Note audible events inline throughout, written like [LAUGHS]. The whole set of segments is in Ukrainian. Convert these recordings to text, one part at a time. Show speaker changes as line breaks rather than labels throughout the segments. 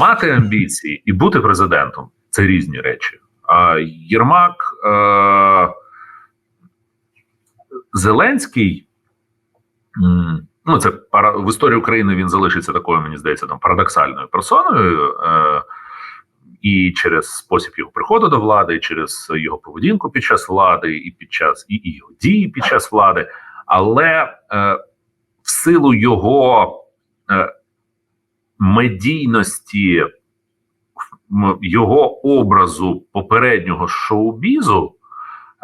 мати амбіції і бути президентом це різні речі. А Єрмак е- Зеленський. Ну, це пара в історії України він залишиться такою, мені здається, там парадоксальною персоною. Е, і через спосіб його приходу до влади, і через його поведінку під час влади, і під час і, і його дії під час влади. Але е, в силу його е, медійності, його образу попереднього шоу-бізу,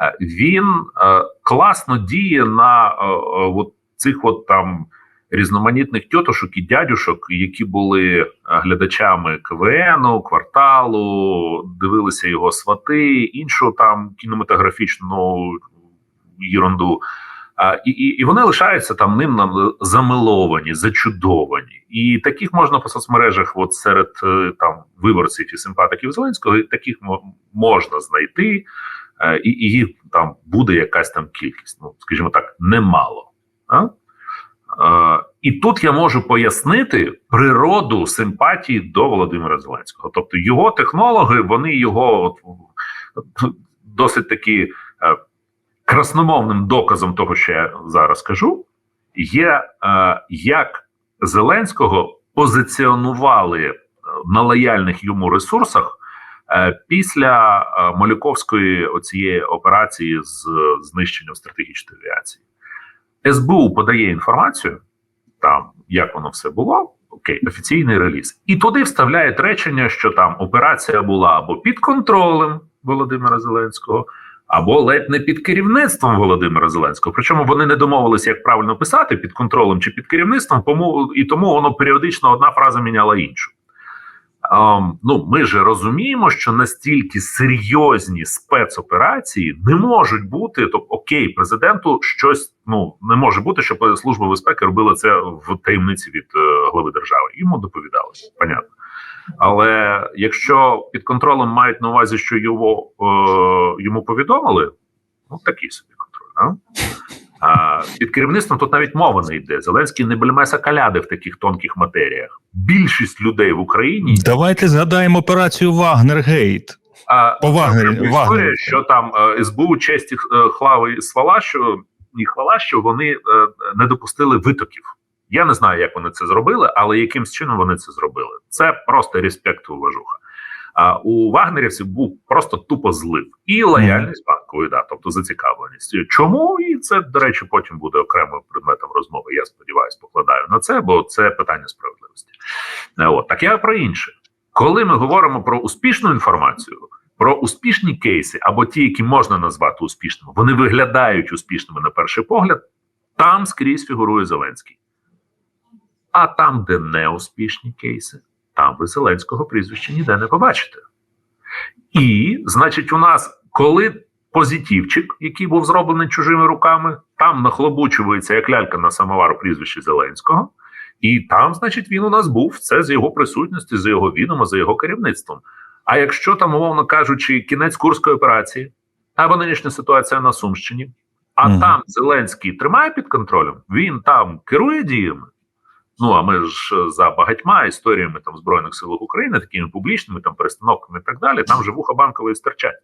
е, він е, класно діє на е, от цих от там різноманітних тьотушок і дядюшок, які були глядачами КВНу, кварталу, дивилися його свати, іншу там кінематографічну єрунду. І, і, вони лишаються там ним нам замиловані, зачудовані. І таких можна по соцмережах, от серед е, там виборців і симпатиків Зеленського, таких можна знайти, е, і, і їх там буде якась там кількість. Ну, скажімо так, немало. А? І тут я можу пояснити природу симпатії до Володимира Зеленського. Тобто його технологи, вони його от, досить таки е, красномовним доказом того, що я зараз кажу, є е, як Зеленського позиціонували е, на лояльних йому ресурсах е, після е, Малюковської оцієї операції з е, знищенням стратегічної авіації. СБУ подає інформацію, там як воно все було. Окей, офіційний реліз, і туди вставляють речення, що там операція була або під контролем Володимира Зеленського, або ледь не під керівництвом Володимира Зеленського. Причому вони не домовилися, як правильно писати під контролем чи під керівництвом, і тому воно періодично одна фраза міняла іншу. Ем, ну, ми ж розуміємо, що настільки серйозні спецоперації не можуть бути. Тобто, окей, президенту щось ну не може бути, щоб служба безпеки робила це в таємниці від е, глави держави. Йому доповідали, понятно. Але якщо під контролем мають на увазі, що його е, йому повідомили, ну такий собі контроль. Да? А під керівництвом тут навіть мова не йде. Зеленський не бельмеса каляди в таких тонких матеріях. Більшість людей в Україні
Давайте згадаємо операцію Вагнергейт.
а
По Вагнері,
історія,
Вагнері.
що там е, СБУ честі е, хлави і свала, що і хвала, що вони е, не допустили витоків. Я не знаю, як вони це зробили, але якимсь чином вони це зробили. Це просто респект уважуха. А у вагнерівців був просто тупо злив і лояльність банкової, да, тобто зацікавленість. Чому і це до речі, потім буде окремим предметом розмови. Я сподіваюся, покладаю на це, бо це питання справедливості. Е, От так я про інше. Коли ми говоримо про успішну інформацію, про успішні кейси або ті, які можна назвати успішними, вони виглядають успішними на перший погляд. Там скрізь фігурує Зеленський. А там, де не успішні кейси, там ви Зеленського прізвища ніде не побачите. І, значить, у нас, коли позитивчик, який був зроблений чужими руками, там нахлобучується як лялька на самовар прізвище Зеленського, і там, значить, він у нас був це з його присутністю, за його відомо, за його керівництвом. А якщо там, умовно кажучи, кінець курської операції або нинішня ситуація на Сумщині, а
Мгм.
там Зеленський тримає під контролем, він там керує діями. Ну а ми ж е, за багатьма історіями там збройних сил України, такими публічними там перестановками і так далі, там же вуха банкової стирчать.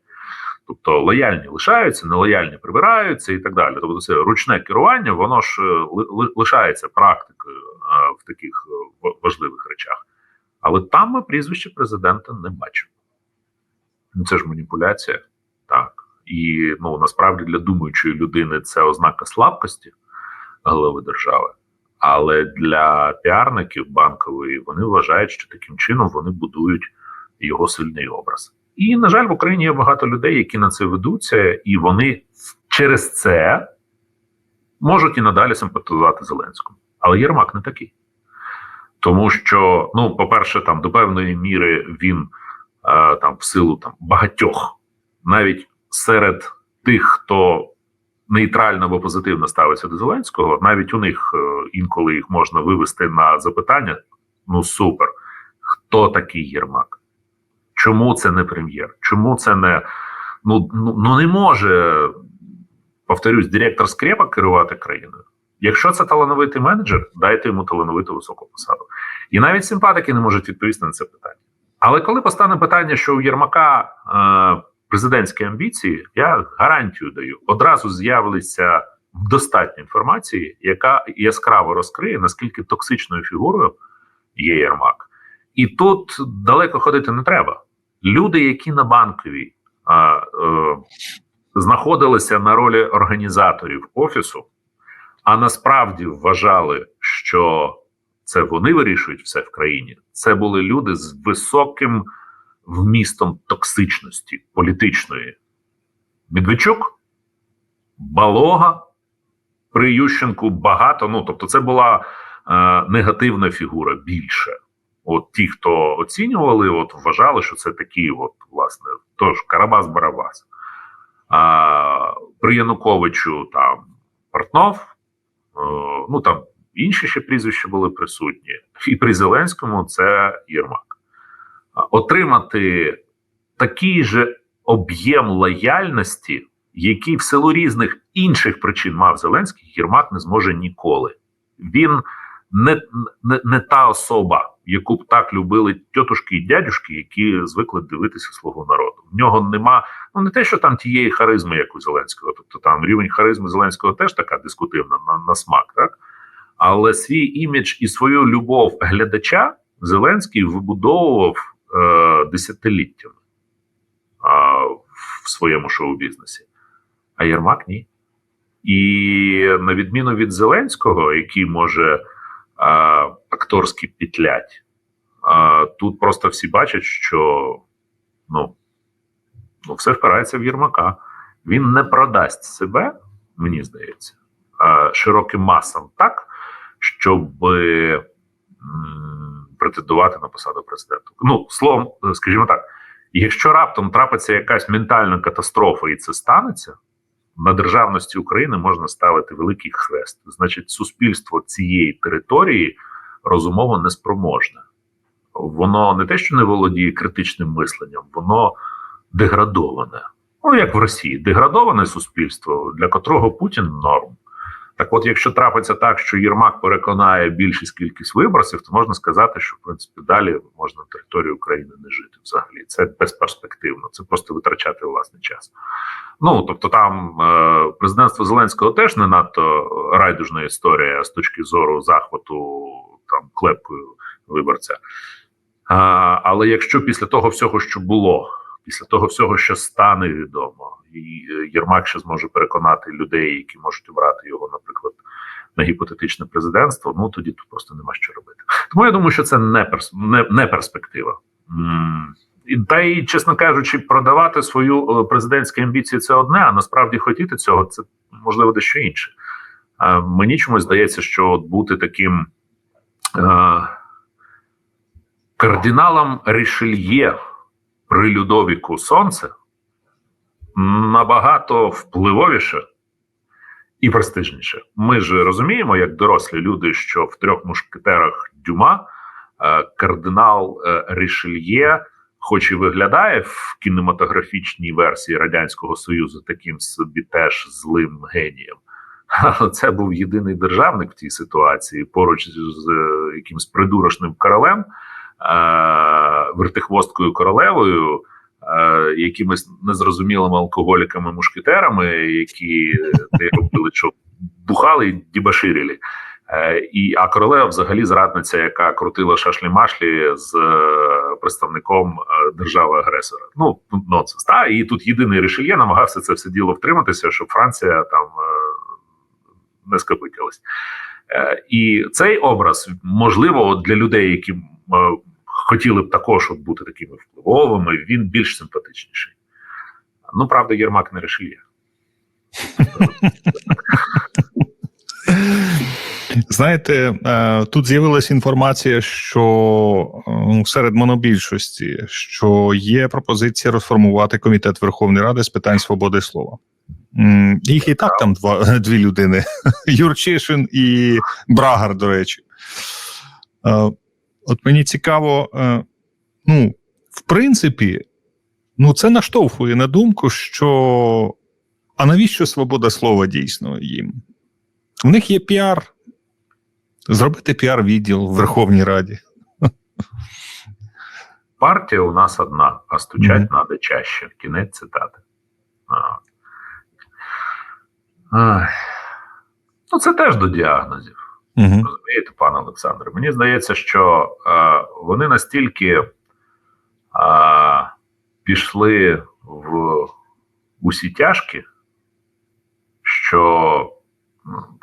Тобто лояльні лишаються, нелояльні прибираються і так далі. Тобто, це ручне керування, воно ж е, ли- ли- лишається практикою е, в таких важливих речах. Але там ми прізвище президента не бачимо. Ну це ж маніпуляція, так. І ну насправді для думаючої людини це ознака слабкості голови держави. Але для піарників банкової вони вважають, що таким чином вони будують його сильний образ. І, на жаль, в Україні є багато людей, які на це ведуться, і вони через це можуть і надалі симпатизувати Зеленському. Але Єрмак не такий. Тому що, ну, по-перше, там до певної міри він е, там в силу там багатьох, навіть серед тих, хто нейтрально або позитивно ставиться до Зеленського, навіть у них е, інколи їх можна вивести на запитання: ну супер, хто такий Єрмак? Чому це не прем'єр? Чому це не ну, ну, ну не може, повторюсь, директор скрепа керувати країною? Якщо це талановитий менеджер, дайте йому талановиту високу посаду. І навіть симпатики не можуть відповісти на це питання. Але коли постане питання, що у Єрмака е, президентські амбіції, я гарантію даю, одразу з'явиться достатньо інформації, яка яскраво розкриє, наскільки токсичною фігурою є Єрмак. І тут далеко ходити не треба. Люди, які на банковій а, е, знаходилися на ролі організаторів офісу, а насправді вважали, що це вони вирішують все в країні. Це були люди з високим вмістом токсичності політичної. Медведчук, Балога, при Ющенку багато. Ну тобто, це була е, негативна фігура більше. От ті, хто оцінювали, от вважали, що це такі, от, власне, тож Карабас Барабас. А, при Януковичу там Портнов, е, ну там інші ще прізвища були присутні. І при Зеленському це Єрмак. Отримати такий же об'єм лояльності, який в силу різних інших причин мав Зеленський, Єрмак не зможе ніколи. Він не, не, не та особа, яку б так любили тьотушки і дядюшки, які звикли дивитися свого народу. В нього нема ну не те, що там тієї харизми, як у Зеленського, тобто там рівень харизми Зеленського теж така дискутивна на, на смак, так але свій імідж і свою любов глядача Зеленський вибудовував десятиліттями е, в своєму шоу-бізнесі, а Єрмак ні. І на відміну від Зеленського, який може акторськи петлять, а, тут просто всі бачать, що ну, ну, все впирається в Єрмака. Він не продасть себе, мені здається, широким масам так, щоб претендувати на посаду президента. Ну, словом, скажімо так, якщо раптом трапиться якась ментальна катастрофа і це станеться на державності України можна ставити великий хрест. Значить, суспільство цієї території розумово неспроможне. Воно не те, що не володіє критичним мисленням, воно деградоване. Ну, як в Росії, деградоване суспільство, для котрого Путін норм. Так от, якщо трапиться так, що Єрмак переконає більшість кількість виборців, то можна сказати, що в принципі далі можна на території України не жити взагалі. Це безперспективно, це просто витрачати власний час. Ну тобто, там е, президентство Зеленського теж не надто райдужна історія з точки зору захвату там клепкою виборця. А, але якщо після того всього, що було, після того всього, що стане відомо, і е, Єрмак ще зможе переконати людей, які можуть обрати його, наприклад, на гіпотетичне президентство, ну тоді тут просто нема що робити. Тому я думаю, що це не перс не, не перспектива. Та й, чесно кажучи, продавати свою е, президентську амбіцію це одне, а насправді хотіти цього це можливо дещо інше. А мені чомусь здається, що от бути таким е, кардиналом Рішельє при Людовіку Сонце набагато впливовіше і престижніше. Ми ж розуміємо, як дорослі люди, що в трьох мушкетерах Дюма е, кардинал е, Рішельє, хоч і виглядає в кінематографічній версії Радянського Союзу таким собі теж злим генієм. Це був єдиний державник в цій ситуації поруч з е, якимсь придурочним королем, вертихвосткою королевою, е, якимись незрозумілими алкоголіками мушкетерами, які те робили, що бухали і дібаширили. Е, і а королева взагалі зрадниця, яка крутила шашлі-машлі з е, представником е, держави-агресора. Ну нонсенс. Та і тут єдиний Ришельє намагався це все діло втриматися, щоб Франція там е, не скопитилась. Е, і цей образ можливо для людей, які е, хотіли б також от бути такими впливовими, він більш симпатичніший. Ну правда, Єрмак не Ришельє.
Знаєте, е, тут з'явилася інформація, що е, ну, серед монобільшості що є пропозиція розформувати комітет Верховної Ради з питань свободи слова. Їх і так там два [LAUGHS] дві людини: Юрчишин і Брагар, до речі. От мені цікаво, е, ну, в принципі, ну, це наштовхує на думку, що а навіщо свобода слова дійсно їм? У них є піар. Зробити піар-відділ в Верховній Раді.
Партія у нас одна, а стучать
Мгм.
надо чаще. Кінець цитати. А. Ай. Ну, це теж до діагнозів.
Угу.
Розумієте, пане Олександре? Мені здається, що е, вони настільки е, пішли в усі тяжкі, що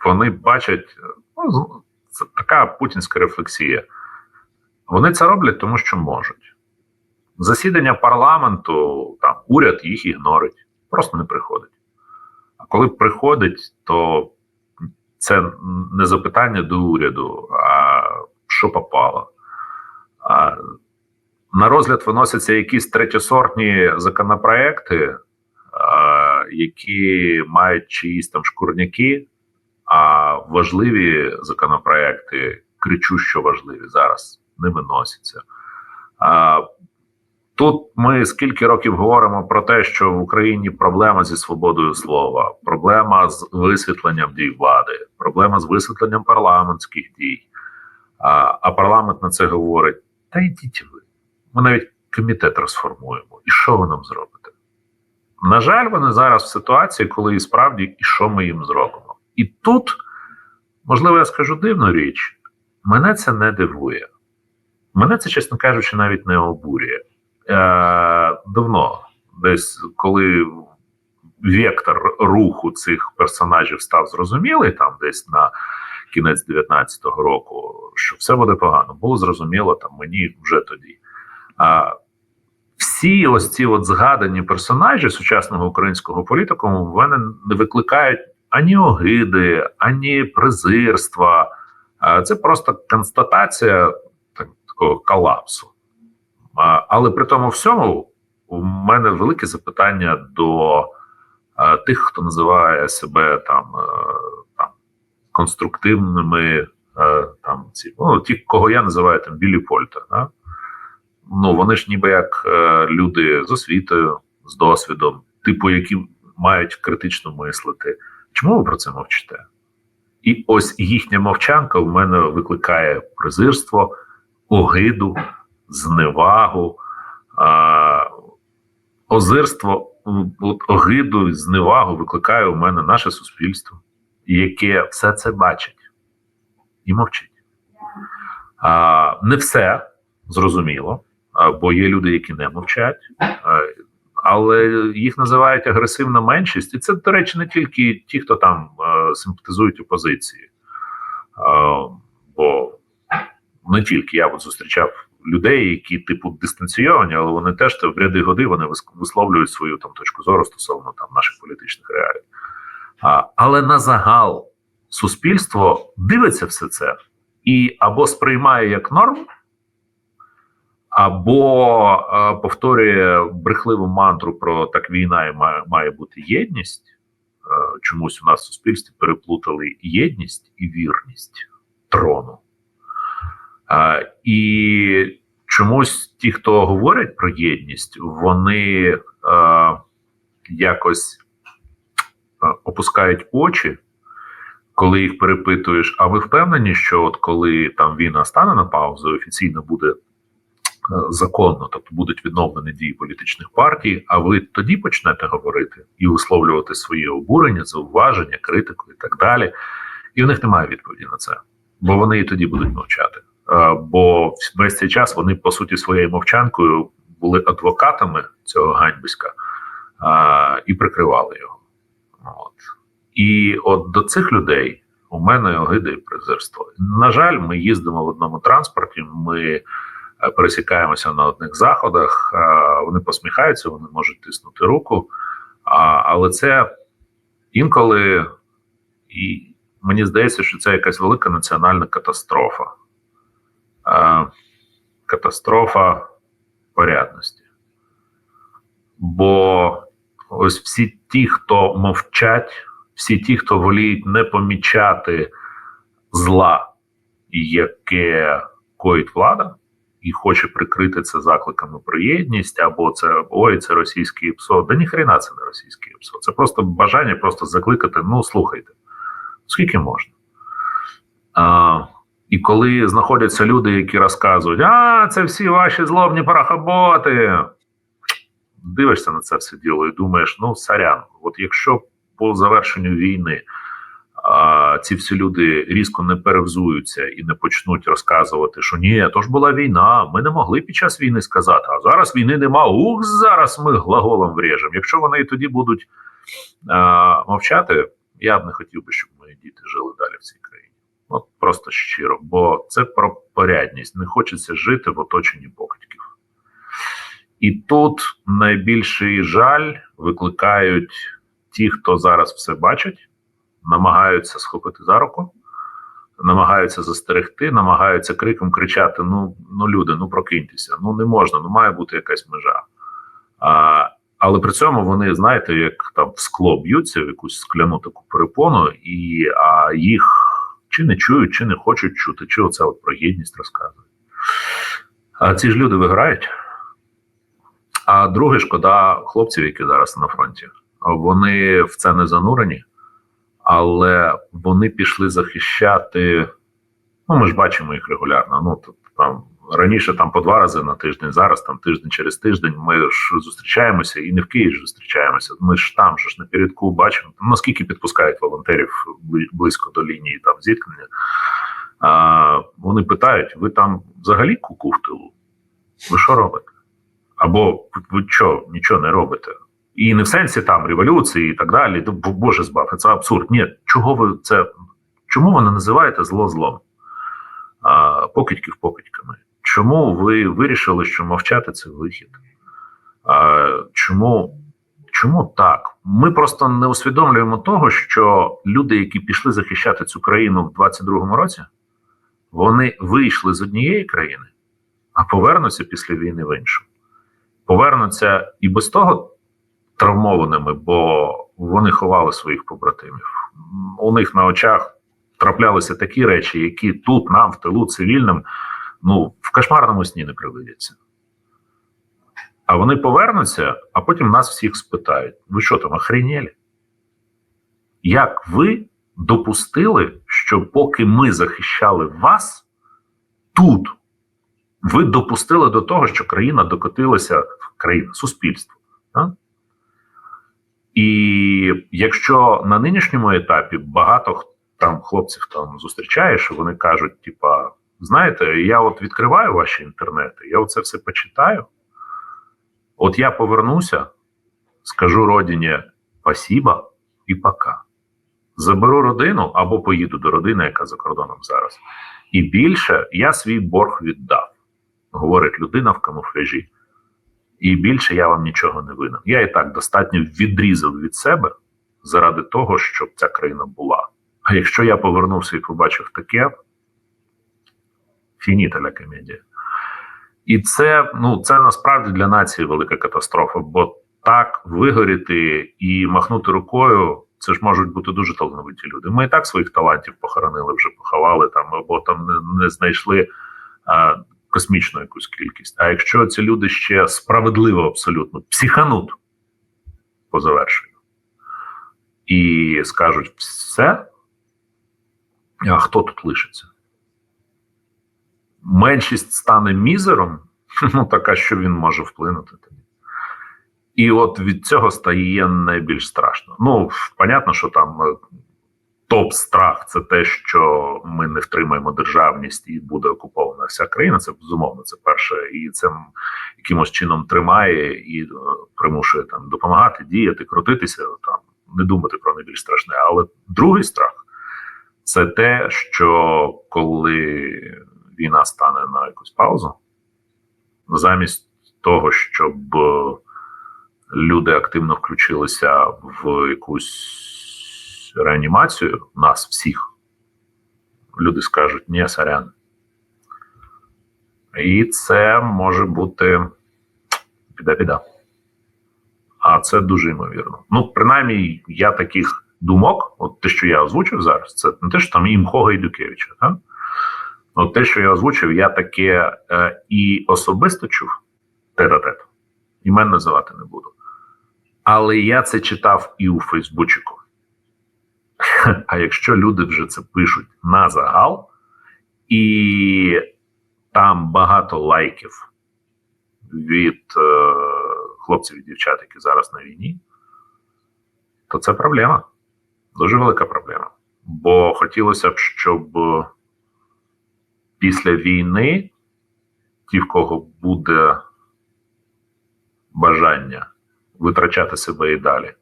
вони бачать, ну, це така путінська рефлексія. Вони це роблять, тому що можуть. Засідання парламенту, там уряд їх ігнорить, просто не приходить. А коли приходить, то це не запитання до уряду, а що попало. А на розгляд виносяться якісь третєсортні законопроекти, а, які мають чиїсь там шкурняки, а важливі законопроекти, кричущо важливі зараз, не виносяться. А, Тут ми скільки років говоримо про те, що в Україні проблема зі свободою слова, проблема з висвітленням дій влади, проблема з висвітленням парламентських дій. А, а парламент на це говорить: та йдіть ви. Ми навіть комітет розформуємо. І що ви нам зробите? На жаль, вони зараз в ситуації, коли і справді, і що ми їм зробимо. І тут, можливо, я скажу дивну річ, мене це не дивує. Мене це, чесно кажучи, навіть не обурює. Е, давно, десь коли вектор руху цих персонажів став зрозумілий, там десь на кінець 19-го року, що все буде погано, було зрозуміло там мені вже тоді. А, всі ось ці от згадані персонажі сучасного українського політикуму в мене не викликають ані огиди, ані презирства. Це просто констатація так, такого колапсу. Але при тому всьому у мене велике запитання до тих, хто називає себе там, е, там конструктивними, е, там ці, ну, ті, кого я називаю там білі польта. Да? Ну, вони ж ніби як е, люди з освітою, з досвідом, типу, які мають критично мислити. Чому ви про це мовчите? І ось їхня мовчанка в мене викликає презирство, огиду, зневагу, а, озирство, огиду, зневагу викликає у мене наше суспільство, яке все це бачить і мовчить. А, не все зрозуміло, а, бо є люди, які не мовчать, а, але їх називають агресивна меншість, і це, до речі, не тільки ті, хто там е, симпатизують опозиції. А, бо не тільки я от зустрічав людей, які типу дистанційовані, але вони теж в ряди годи вони висловлюють свою там точку зору стосовно там наших політичних реалій. А, але на загал суспільство дивиться все це і або сприймає як норм, або е, повторює брехливу мантру про так війна і має, має бути єдність. Чомусь у нас в суспільстві переплутали єдність і вірність трону. І чомусь ті, хто говорять про єдність, вони якось опускають очі, коли їх перепитуєш. А ви впевнені, що от коли там війна стане на паузу, офіційно буде законно, тобто будуть відновлені дії політичних партій, а ви тоді почнете говорити і висловлювати свої обурення, зауваження, критику і так далі. І в них немає відповіді на це, бо вони і тоді будуть мовчати. Е, Бо весь цей час вони, по суті, своєю мовчанкою були адвокатами цього ганьбиська і прикривали його. От. І от до цих людей у мене огида і презирство. На жаль, ми їздимо в одному транспорті. Ми е, пересікаємося на одних заходах. Вони посміхаються, вони можуть тиснути руку. Але це інколи і мені здається, що це якась велика національна катастрофа. Катастрофа порядності. Бо ось всі ті, хто мовчать, всі ті, хто воліють не помічати зла, яке коїть влада, і хоче прикрити це закликами про єдність, або це ой, це російський ПСО. Да ніхрена це не російський ПСО. Це просто бажання просто закликати. Ну слухайте, скільки можна. А, І коли знаходяться люди, які розказують, а це всі ваші злобні парахоботи, дивишся на це все діло і думаєш, ну сорян, от якщо по завершенню війни а, ці всі люди різко не перевзуються і не почнуть розказувати, що ні, то ж була війна, ми не могли під час війни сказати, а зараз війни нема, ух, зараз ми глаголом вріжемо. Якщо вони і тоді будуть а, мовчати, я б не хотів би, щоб мої діти жили далі в цій країні. От просто щиро, бо це про порядність. Не хочеться жити в оточенні покидьків. І тут найбільший жаль викликають ті, хто зараз все бачать, намагаються схопити за руку, намагаються застерегти, намагаються криком кричати: ну, ну люди, ну прокиньтеся, ну не можна, ну має бути якась межа. А, але при цьому вони, знаєте, як там в скло б'ються в якусь скляну таку перепону, і а їх чи не чують, чи не хочуть чути, чи оце от про гідність розказують. А ці ж люди виграють. А друге, шкода хлопців, які зараз на фронті. Вони в це не занурені, але вони пішли захищати. Ну, ми ж бачимо їх регулярно. Ну тобто там раніше там по два рази на тиждень, зараз там тиждень через тиждень. Ми ж зустрічаємося і не в Києві ж зустрічаємося. Ми ж там ж на передку бачимо. Наскільки підпускають волонтерів близько до лінії там зіткнення. А, вони питають: ви там взагалі куку в тилу? Ви що робите? Або ви що, нічого не робите? І не в сенсі там революції і так далі. Боже збав, це абсурд. Ні, чого ви це? Чому ви не називаєте зло злом? А, покидьків покидьками. Чому ви вирішили, що мовчати це вихід? А, чому, чому так? Ми просто не усвідомлюємо того, що люди, які пішли захищати цю країну в 22-му році, вони вийшли з однієї країни, а повернуться після війни в іншу. Повернуться і без того травмованими, бо вони ховали своїх побратимів. У них на очах траплялися такі речі, які тут, нам, в тилу, цивільним, ну, в кошмарному сні не привидяться. А вони повернуться, а потім нас всіх спитають: ви що там, охренєлі? Як ви допустили, що поки ми захищали вас тут, ви допустили до того, що країна докотилася країна, суспільство? А? І якщо на нинішньому етапі багато там хлопців там зустрічаєш, вони кажуть: типа, знаєте, я от відкриваю ваші інтернети, я оце все почитаю. От я повернуся, скажу родині спасіба і пока. Заберу родину або поїду до родини, яка за кордоном зараз. І більше я свій борг віддав, говорить людина в камуфляжі. І більше я вам нічого не винен. Я і так достатньо відрізав від себе заради того, щоб ця країна була. А якщо я повернувся і побачив таке, фініта ля комедія. І це, ну, це насправді для нації велика катастрофа, бо так вигоріти і махнути рукою, це ж можуть бути дуже талановиті люди. Ми і так своїх талантів похоронили, вже поховали там, або там не, не знайшли а, космічну якусь кількість. А якщо ці люди ще справедливо абсолютно психануть по завершенню і скажуть все, а хто тут лишиться? Меншість стане мізером, [LAUGHS] ну така, що він може вплинути тоді. І от від цього стає найбільш страшно. Ну, понятно, що там е, топ-страх це те, що ми не втримаємо державність і буде окупована вся країна. Це безумовно, це перше, і це якимось чином тримає і е, примушує там допомагати, діяти, крутитися, там не думати про найбільш страшне. Але другий страх це те, що коли війна стане на якусь паузу, замість того, щоб е, люди активно включилися в якусь реанімацію нас всіх, люди скажуть ні, сорян. І це може бути біда-біда. А це дуже ймовірно. Ну, принаймні, я таких думок, от те, що я озвучив зараз, це не те, що там імхо Гайдукевича, так? От те, що я озвучив, я таке е, і особисто чув тет-а-тет. Імен називати не буду. Але я це читав і у Фейсбучику. [LAUGHS] А якщо люди вже це пишуть на загал, і там багато лайків від е, хлопців і дівчат, які зараз на війні, то це проблема. Дуже велика проблема. Бо хотілося б, щоб після війни ті, в кого буде бажання витрачати себе і далі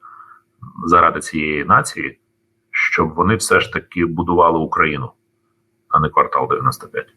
заради цієї нації, щоб вони все ж таки будували Україну, а не квартал 95.